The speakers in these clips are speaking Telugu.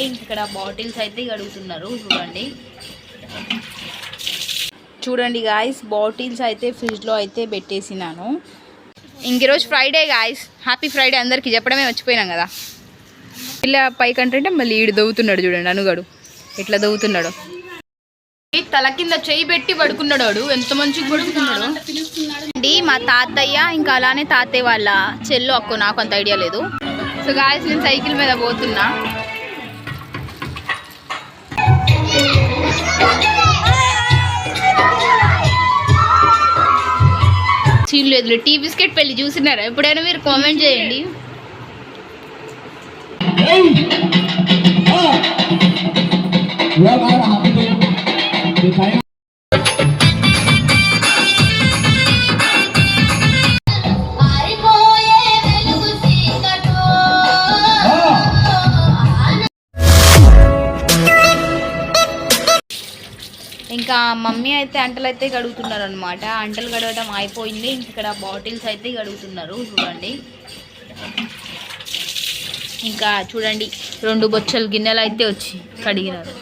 అయిపోయింది ఇక్కడ బాటిల్స్ అయితే కడుగుతున్నారు చూడండి. చూడండి గాయస్ బాటిల్స్ అయితే ఫ్రిడ్జ్లో అయితే పెట్టేసినాను. ఇంక ఈరోజు ఫ్రైడే గాయస్ హ్యాపీ ఫ్రైడే అందరికీ. చెప్పడమే మర్చిపోయినాం కదా. ఇలా పైకంటే మళ్ళీ ఈడు దవ్వుతున్నాడు చూడండి అనుగాడు. ఎట్లా దవ్వుతున్నాడు. తల కింద చేయి పెట్టి పడుకున్నాడు వాడు. ఎంత మంచిగా పడుకున్నాడు. అండి మా తాతయ్య ఇంకా అలానే తాతయ్య వాళ్ళ చెల్లు అక్కో నాకు అంత ఐడియా లేదు. సో గాయస్ నేను సైకిల్ మీద పోతున్నా. చీలు టీ బిస్కెట్ పెళ్ళి చూసినారా? ఎప్పుడైనా మీరు కామెంట్ చేయండి. మమ్మీ అయితే అంటలు అయితే గడుగుతున్నారు అనమాట అంటలు గడవడం అయిపోయింది. ఇంక ఇక్కడ బాటిల్స్ అయితే గడుగుతున్నారు చూడండి. ఇంకా చూడండి రెండు బొచ్చలు గిన్నెలు అయితే వచ్చి కడిగినారు.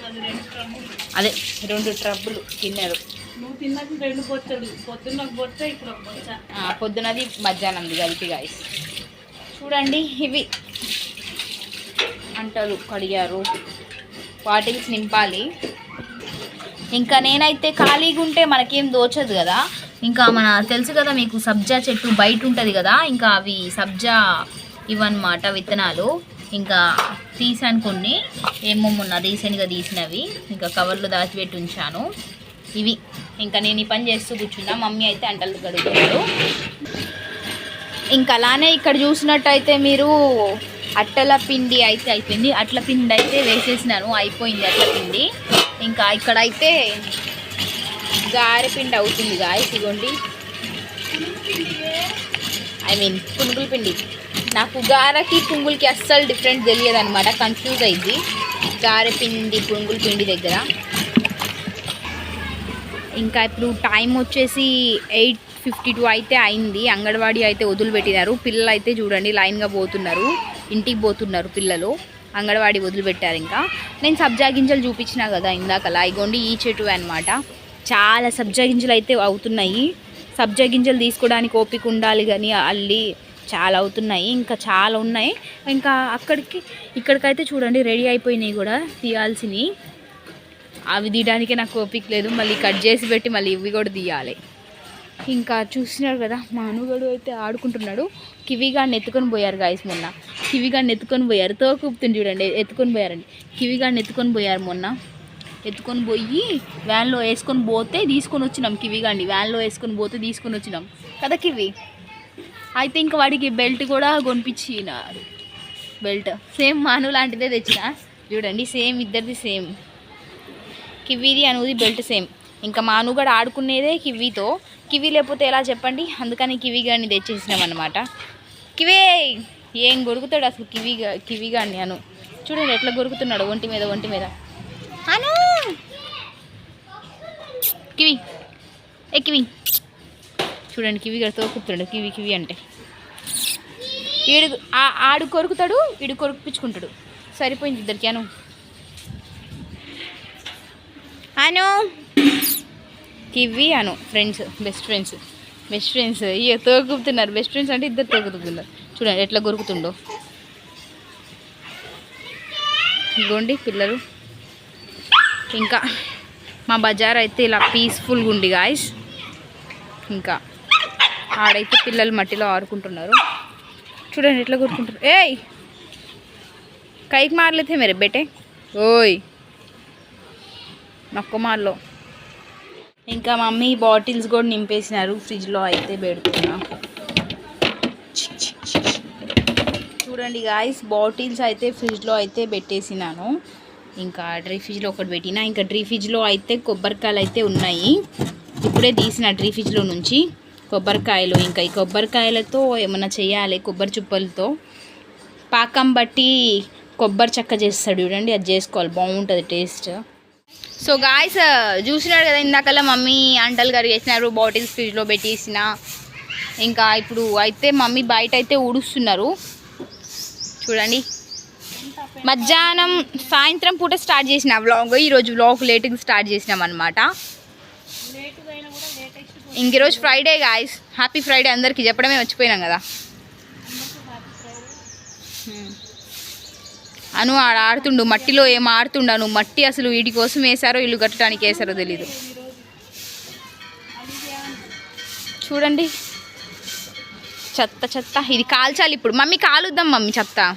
అదే రెండు ట్రబ్బులు గిన్నెలు. పొద్దునది మధ్యాహ్నంది కలిపి గాయస్ చూడండి ఇవి అంటలు కడిగారు. బాటిల్స్ నింపాలి. ఇంకా నేనైతే ఖాళీగా ఉంటే మనకేం దోచదు కదా. ఇంకా మన తెలుసు కదా మీకు సబ్జా చెట్టు బయట ఉంటుంది కదా. ఇంకా అవి సబ్జా ఇవన్నమాట విత్తనాలు. ఇంకా తీసాను కొన్ని. ఏమో మొన్న రీసెంట్గా తీసినవి. ఇంకా కవర్లో దాచిపెట్టి ఉంచాను. ఇవి. ఇంకా నేను ఈ పని చేస్తూ కూర్చున్నా. మమ్మీ అయితే అంటలు గడుగుతున్నారు ఇంకా అలానే ఇక్కడ చూసినట్టయితే మీరు అట్టల పిండి అయితే అయిపోయింది. అట్ల పిండి అయితే వేసేసినాను. అయిపోయింది అట్ల పిండి. ఇంకా ఇక్కడ అయితే అవుతుంది గాయస్ ఇగోండి ఐ మీన్ పునుగుల పిండి. నాకు గారెకి పుంగులకి అస్సలు డిఫరెంట్ తెలియదు అనమాట కన్ఫ్యూజ్ అయింది. గారెపిండి పునుగుల పిండి దగ్గర. ఇంకా ఇప్పుడు టైం వచ్చేసి ఎయిట్ ఫిఫ్టీ టూ అయితే అయింది. అంగన్వాడీ అయితే వదిలిపెట్టినారు. పిల్లలు అయితే చూడండి లైన్గా పోతున్నారు. ఇంటికి పోతున్నారు పిల్లలు. అంగన్వాడీ వదిలిపెట్టారు ఇంకా. నేను సబ్జా గింజలు చూపించినా కదా ఇందాకలా ఇగోండి ఈ చెట్టు అనమాట చాలా సబ్జా గింజలు అయితే అవుతున్నాయి. సబ్జా గింజలు తీసుకోవడానికి ఓపిక ఉండాలి కానీ అల్లి చాలా అవుతున్నాయి ఇంకా చాలా ఉన్నాయి. ఇంకా అక్కడికి ఇక్కడికైతే చూడండి రెడీ అయిపోయినాయి కూడా తీయాల్సినవి. అవి తీయడానికే నాకు ఓపిక లేదు మళ్ళీ కట్ చేసి పెట్టి మళ్ళీ ఇవి కూడా తీయాలి. ఇంకా చూసినారు కదా మా అనుగడు అయితే ఆడుకుంటున్నాడు. కివిగాడిని ఎత్తుకొని పోయారు గాయస్ మొన్న. కివిగాడిని ఎత్తుకొని పోయారు. తోకూపుతుంది చూడండి ఎత్తుకొని పోయారండి. కివిగాడిని ఎత్తుకొని పోయారు మొన్న. ఎత్తుకొని పోయి వ్యాన్లో వేసుకొని పోతే తీసుకొని వచ్చినాం కివిగాడిని వ్యాన్లో వేసుకొని పోతే తీసుకొని వచ్చినాం. కదా కివి? అయితే ఇంకా వాడికి బెల్ట్ కూడా కొనిపించినారు. బెల్ట్ సేమ్ మాను లాంటిదే తెచ్చిన. చూడండి సేమ్ ఇద్దరిది సేమ్ కివిది అనుది బెల్ట్ సేమ్ ఇంకా మాను కూడా ఆడుకునేదే కివీతో. కివీ లేకపోతే ఎలా చెప్పండి? అందుకని కివీ గాని తెచ్చేసినాం అనమాట కివే ఏం గొరుకుతాడు అసలు కివీ కివీ గాని అను. చూడండి ఎట్లా గొరుకుతున్నాడు ఒంటి మీద ఒంటి మీద. అను! కివి. ఏ కివి? చూడండి కివి గడితో కూర్చున్నాడు కివి కివి అంటే. ఈడు ఆడు కొరుకుతాడు ఈడు కొరుకుపించుకుంటాడు. సరిపోయింది ఇద్దరికి Anu. Anu! Kiwi Anu friends best friends best friends ఇక తోగుతున్నారు. బెస్ట్ ఫ్రెండ్స్ అంటే ఇద్దరు తోగుతున్నారు. చూడండి ఎట్లా కొరుకుతుండో ఇగోండి పిల్లలు. ఇంకా మా బజార్ అయితే ఇలా పీస్ఫుల్గా ఉంది గాయస్ ఇంకా ఆడైతే పిల్లలు మట్టిలో ఆడుకుంటున్నారు. చూడండి ఎట్లా కొరుకుంటారు ఏయ్! కైకి మారలేతే మేరే బేటే? ఓయ్! నొక్కమాల్లో ఇంకా మమ్మీ బాటిల్స్ కూడా నింపేసినారు ఫ్రిడ్జ్లో అయితే పెడుతున్నా. చూడండి గాయస్ బాటిల్స్ అయితే ఫ్రిడ్జ్లో అయితే పెట్టేసినాను. ఇంకా డ్రీ ఫ్రిడ్జ్లో ఒకటి పెట్టిన ఇంకా డ్రీ ఫ్రిడ్జ్లో అయితే కొబ్బరికాయలు అయితే ఉన్నాయి. ఇప్పుడే తీసిన డ్రీ ఫ్రిడ్జ్లో నుంచి కొబ్బరికాయలు. ఇంకా ఈ కొబ్బరికాయలతో ఏమన్నా చేయాలి కొబ్బరి చుప్పలతో. పాకం బట్టి కొబ్బరి చెక్క చేస్తాడు చూడండి అది చేసుకోవాలి బాగుంటుంది టేస్ట్ సో గాయస్ uh, చూసినాడు కదా ఇందాకల్లా మమ్మీ అంటలు కరిగేసినారు బాటిల్స్ ఫ్రిడ్జ్లో పెట్టేసిన. ఇంకా ఇప్పుడు అయితే మమ్మీ బయట అయితే ఊడుస్తున్నారు. చూడండి. మధ్యాహ్నం సాయంత్రం పూట స్టార్ట్ చేసిన వ్లాగ్ ఈరోజు వ్లాగ్ లేట్గా స్టార్ట్ చేసినాం అనమాట ఇంక ఈరోజు ఫ్రైడే గాయస్ హ్యాపీ ఫ్రైడే అందరికీ. చెప్పడమే మర్చిపోయినాం కదా. అను ఆడ ఆడుతుండు మట్టిలో ఏం ఆడుతుండను మట్టి అసలు వీటి కోసం వేసారో ఇల్లు కట్టడానికి వేసారో తెలీదు. చూడండి. చెత్త చెత్త. ఇది కాల్చాలి ఇప్పుడు. మమ్మీ కాలుద్దాం మమ్మీ చెత్త.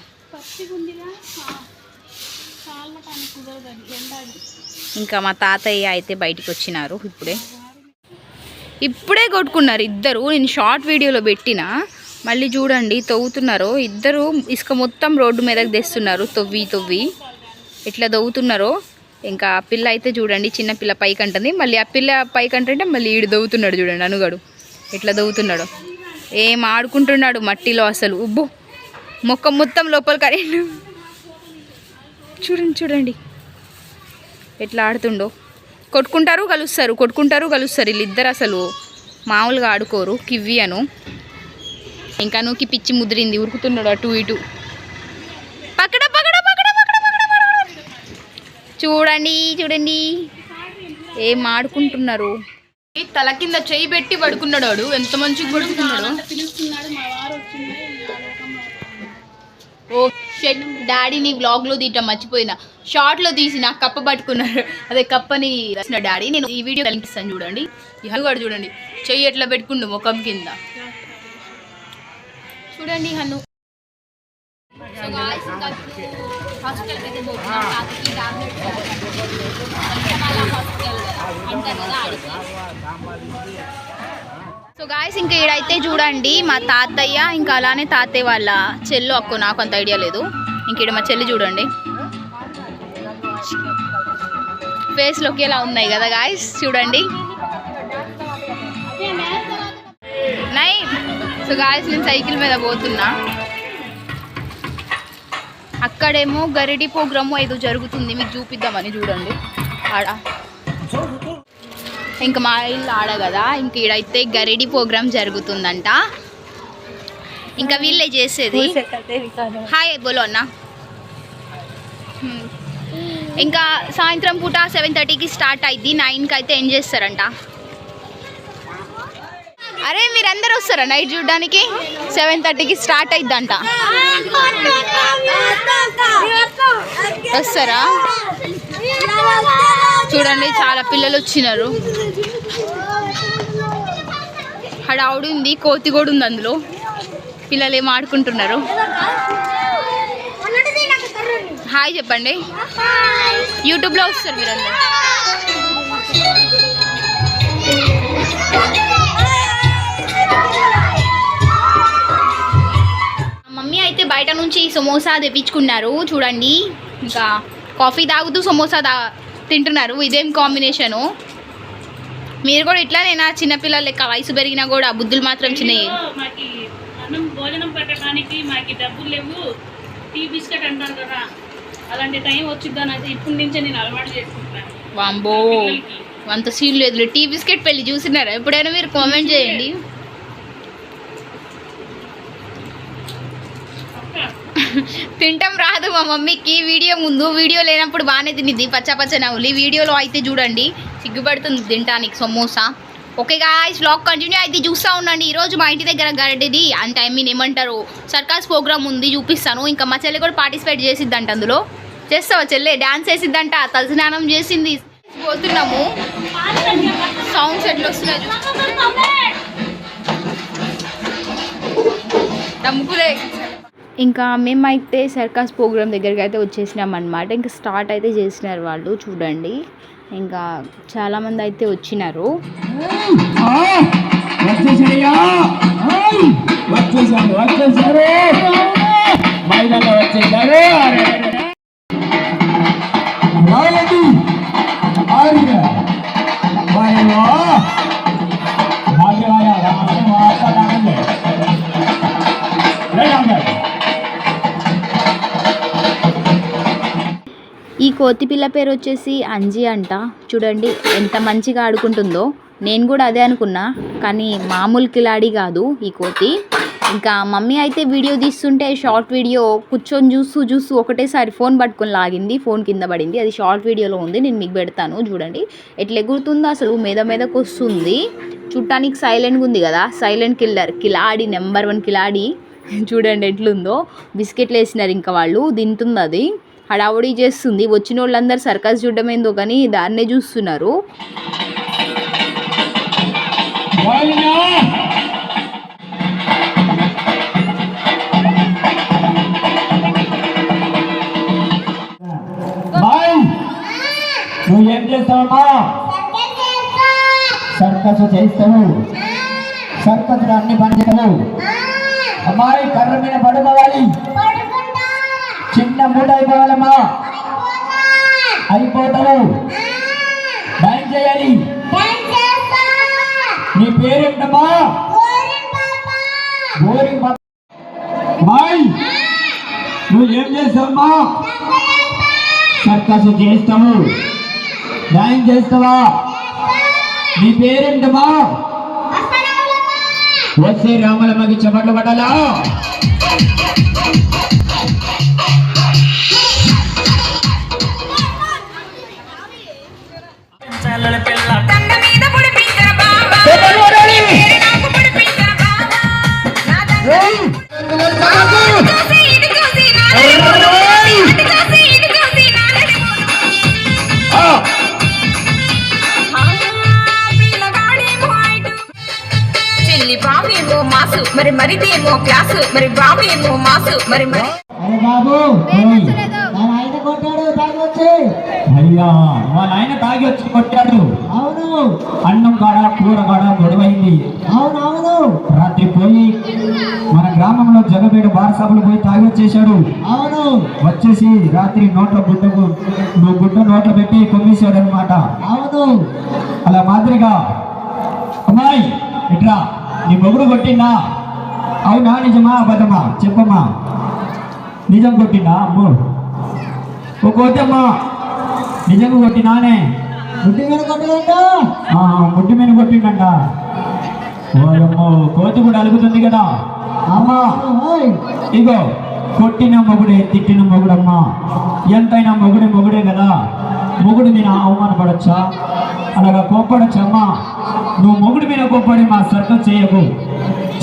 ఇంకా మా తాతయ్య అయితే బయటికి వచ్చినారు ఇప్పుడే. ఇప్పుడే కొట్టుకున్నారు ఇద్దరు. నేను షార్ట్ వీడియోలో పెట్టిన. మళ్ళీ చూడండి తవ్వుతున్నారు. ఇద్దరు ఇసుక మొత్తం రోడ్డు మీదకి తెస్తున్నారు. తొవ్వి తొవ్వి. ఎట్లా తవ్వుతున్నారో. ఇంకా ఆ పిల్ల అయితే చూడండి చిన్న పిల్ల పైకి అంటుంది మళ్ళీ ఆ పిల్ల పైకి అంటే మళ్ళీ ఈడు దవ్వుతున్నాడు చూడండి అనుగాడు. ఎట్లా దవ్వుతున్నాడు ఏం ఆడుకుంటున్నాడు మట్టిలో అసలు. ఉబ్బు. మొక్క మొత్తం లోపల కరెంట్ చూడండి చూడండి. ఎట్లా ఆడుతుండో. కొట్టుకుంటారు కలుస్తారు. కొట్టుకుంటారు కలుస్తారు. వీళ్ళిద్దరు అసలు మామూలుగా ఆడుకోరు. కివ్వి అను. ఇంకా నూకి పిచ్చి ముదిరింది ఉరుకుతున్నాడు అటు ఇటు. పక్కడ పక్కడ పక్కడ చూడండి చూడండి. ఏం ఆడుకుంటున్నారు? తల కింద చేయి పెట్టి పడుకున్నాడు వాడు. ఎంత మంచిగా పడుకున్నాడు. ఓ షెట్ డాడీని వ్లాగ్లో తీయటం మర్చిపోయినా. షార్ట్లో తీసి నాకు కప్ప పట్టుకున్నారు. అదే కప్పని రాసిన డాడీ. నేను ఈ వీడియో కనిపిస్తాను చూడండి. ఇహలు కూడా చూడండి. చెయ్యి ఎట్లా పెట్టుకుండు ముఖం కింద. చూడండి హను. సో guys, ఇంకా అయితే పోతున్నాం. తాతకి tablets వాళ్ళ hospital. కదా. అంటారు కదా ఆడికి. సో గాయస్ ఇంకా ఈడైతే చూడండి మా తాతయ్య ఇంకా అలానే తాతయ్య వాళ్ళ చెల్లు. అక్కో నాకు అంత ఐడియా లేదు. ఇంక ఈడ మా చెల్లి చూడండి. ఫేస్లో ఒకేలా ఉన్నాయి కదా గాయస్ చూడండి. నై సో గాయస్ నేను సైకిల్ మీద పోతున్నా. అక్కడేమో గరిడి ప్రోగ్రాము ఏదో జరుగుతుంది మీకు చూపిద్దామని చూడండి. ఆడ. ఇంకా మా ఇల్లు ఆడ కదా ఇంక ఈడైతే గరిడి ప్రోగ్రామ్ జరుగుతుందంట. ఇంకా వీళ్ళే చేసేది. హాయ్ బోలో అన్న. Hmm. ఇంకా సాయంత్రం పూట సెవెన్ థర్టీకి స్టార్ట్ అయింది నైన్కి అయితే ఏం చేస్తారంట? అరే మీరందరూ వస్తారా నైట్ చూడడానికి? సెవెన్ థర్టీకి స్టార్ట్ అయిద్దంట. వస్తారా? చూడండి చాలా పిల్లలు వచ్చినారు. హడావుడి ఉంది కోతి కూడా ఉంది అందులో. పిల్లలు ఏం ఆడుకుంటున్నారు? హాయ్ చెప్పండి. యూట్యూబ్లో వస్తారు మీరందరూ. మమ్మీ అయితే బయట నుంచి సమోసా తెప్పించుకున్నారు. చూడండి. ఇంకా కాఫీ తాగుతూ సమోసా తా తింటున్నారు. ఇదేం కాంబినేషను? మీరు కూడా ఇట్లానేనా? చిన్నపిల్లలు లెక్క వయసు పెరిగినా కూడా బుద్ధులు మాత్రం చిన్నవి మాకి అన్నం భోజనం పెట్టడానికి మాకి డబ్బులు లేవు. టీ బిస్కెట్ అంటారు కదా. అలాంటి టైం వచ్చిద్దని అయితే ఇప్పటి నుంచే నేను అలవాటు చేసుకుంటున్నాను. వాంబో అంత సీన్ లేదు. టీ బిస్కెట్ పెళ్ళి చూసినారా? ఎప్పుడైనా మీరు కామెంట్ చేయండి. తింటాం రాదు మా మమ్మీకి. వీడియో ముందు వీడియో లేనప్పుడు బాగానే తినిద్ది. పచ్చ పచ్చ నవ్వులు. వీడియోలో అయితే చూడండి సిగ్గుపడుతుంది తినడానికి samosa. Okay guys vlog continue అయితే చూస్తూ ఉండండి. ఈరోజు మా ఇంటి దగ్గర గడ్డిది అంటే ఐ మీన్ ఏమంటారు సర్కాస్ ప్రోగ్రామ్ ఉంది చూపిస్తాను. ఇంకా మా చెల్లి కూడా పార్టిసిపేట్ చేసిద్దంట అందులో. చేస్తావా చెల్లె? డ్యాన్స్ వేసిద్దంట తలస్నానం చేసింది. పోతున్నాము. సౌండ్స్ ఎట్లా వస్తున్నాయి నమ్ముకులే ఇంకా మేమైతే సర్కస్ ప్రోగ్రామ్ దగ్గరికి అయితే వచ్చేసినాం అనమాట ఇంకా స్టార్ట్ అయితే చేసినారు వాళ్ళు చూడండి. ఇంకా చాలామంది అయితే వచ్చినారు. వచ్చేసారు. కోతి పిల్ల పేరు వచ్చేసి అంజి అంట. చూడండి ఎంత మంచిగా ఆడుకుంటుందో. నేను కూడా అదే అనుకున్నా కానీ మామూలు కిలాడి కాదు ఈ కోతి. ఇంకా మమ్మీ అయితే వీడియో తీస్తుంటే షార్ట్ వీడియో కూర్చొని చూస్తూ చూస్తూ ఒకటేసారి ఫోన్ పట్టుకొని లాగింది. ఫోన్ కింద పడింది. అది షార్ట్ వీడియోలో ఉంది నేను మీకు పెడతాను చూడండి. ఎట్లా ఎగురుతుందో అసలు మీద మీదకు వస్తుంది. చూడటానికి సైలెంట్గా ఉంది కదా. సైలెంట్ కిల్లర్ కిలాడి నెంబర్ వన్ కిలాడి. చూడండి ఎట్లుందో. బిస్కెట్లు వేసినారు ఇంకా వాళ్ళు తింటుంది అది. హడావుడి చేస్తుంది. వచ్చిన వాళ్ళందరూ సర్కస్ చూడడం ఏందో కానీ దాన్నే చూస్తున్నారు. నువ్వు ఏం చేస్తావమ్మా? సర్కస్ చేస్తావు సర్కస్ అన్ని పని చేస్తావు అమ్మాయి కర్ర మీద పడుకోవాలి. చిన్న మూట అయిపోవాలమ్మా అయిపోతావు. డాన్స్ చేయాలి. నీ పేరేంటమ్మా పాప. మాయ్. నువ్వు ఏం చేస్తావమ్మా? సర్కస్ చేస్తావు. డాన్స్ చేస్తావా? నీ పేరేంటమ్మా వచ్చే రామలమ్మకి చెమట్లు పడాలా మరి బాబేమో మాసు మరి మరి. అరే బాబు ఆయన కొట్టాడు తాగొచ్చి అయ్యా వాళ్ళ ఆయన తాగి వచ్చి కొట్టాడు. అవును. అన్నం కాడ కూర కాడ గొడవైంది. అవును అవును రాత్రి పోయి మన గ్రామంలో జగబేడు బారసాబులు పోయి తాగి వచ్చేసాడు అవును. వచ్చేసి రాత్రి నోట్ల గుడ్డకు నువ్వు గుడ్డ నోట్ల పెట్టి కొమ్మేశాడు అనమాట అవును. అలా మాదిరిగా అమ్మాయి ఇట్రా నీ మొగుడు కొట్టిందా అవునా? నిజమా? అబద్ధమా? చెప్పమ్మా. నిజం కొట్టిందా అమ్మో. ఒక్కోతమ్మా నిజంగా కొట్టినానే. ముట్టి మీద కొట్టిందంట ముట్టి మీద కొట్టిందంట ఓయమ్మో కోతి కూడా అలుగుతుంది కదా. అమ్మా. ఇగో కొట్టిన మొగుడే తిట్టిన మొగుడమ్మా. ఎంతైనా మొగుడే మొగుడే కదా. మొగుడు మీద అవమానపడచ్చా? అలాగా కోప్పడచ్చా అమ్మా నువ్వు మొగుడు మీద కోప్పడి మా సర్కస్ చేయకు.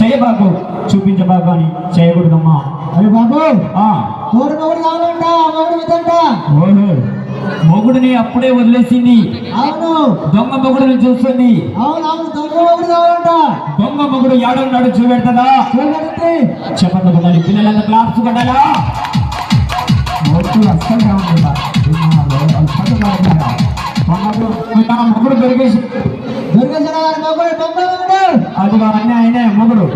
చేయబాకు. చూపించబాకు అని చేయకూడదమ్మా. అరే బాబు తోడు మొగుడు కావాలంట మొగుడు మొగుడిని అప్పుడే వదిలేసింది. అవును. దొంగ మొగుడిని చూస్తుంది అవునవును దొంగ మొగుడు కావాలంట. దొంగ మొగుడు ఏడున్నాడు చూపెడతదా చూపెడితే. చెప్పండి కొనాలి పిల్లలంతా క్లాప్స్ కొట్టాలా? మొగుడు అస్సలు రాకుండా అస్సలు రాకుండా మొగుడు దొరికేసి దొరికేసిన మొగుడు దొంగ మొగుడు. అది అన్నీ ఆయనే మొగుడు.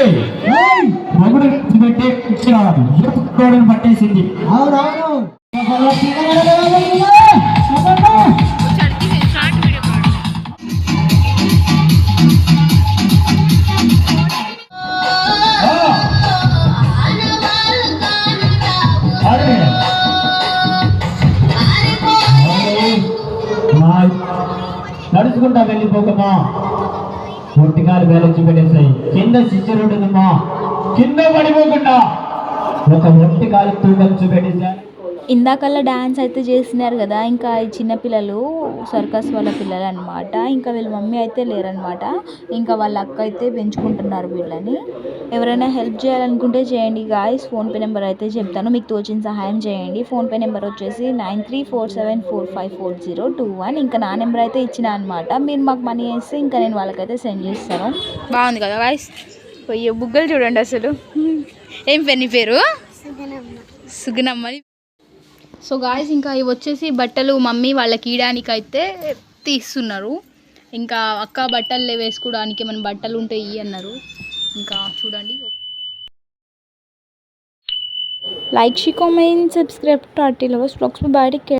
ఆయనే. మొగుడు పెట్టి ఇచ్చిన పట్టేసింది అవునవును నడుచుకుంటా వెళ్ళిపోకమ్మా ఒంటికాలు వేలొచ్చి పెట్టేసాయి కింద శిష్యుడు ఉంటుందమ్మా. కింద పడిపోకుండా ఒక ఒంటికాలు తూకం చూపెట్టేసాయి ఇందాకల్లా డ్యాన్స్ అయితే చేసినారు కదా ఇంకా ఈ చిన్నపిల్లలు సర్కస్ వాళ్ళ పిల్లలు అనమాట ఇంకా వీళ్ళ మమ్మీ అయితే లేరనమాట ఇంకా వాళ్ళ అక్క అయితే పెంచుకుంటున్నారు వీళ్ళని. ఎవరైనా హెల్ప్ చేయాలనుకుంటే చేయండి గాయస్ ఫోన్పే నెంబర్ అయితే చెప్తాను. మీకు తోచిన సహాయం చేయండి. ఫోన్పే నెంబర్ వచ్చేసి nine three four seven four five four zero two one. ఇంకా నా నెంబర్ అయితే ఇచ్చిన అనమాట మీరు మాకు మనీ వేస్తే ఇంకా నేను వాళ్ళకైతే సెండ్ చేస్తాను. బాగుంది కదా గాయస్ పొయ్యి బుగ్గలు చూడండి అసలు. ఏం పెన్ని పేరు? సుగుణమ్మ. సో గాయస్ ఇంకా ఇవి వచ్చేసి బట్టలు మమ్మీ వాళ్ళకి ఇయడానికి అయితే తీస్తున్నారు. ఇంకా అక్క బట్టలు వేసుకోవడానికి మన బట్టలు ఉంటే ఇవి అన్నారు. ఇంకా చూడండి. Like share comment subscribe to arty lovers blogs bye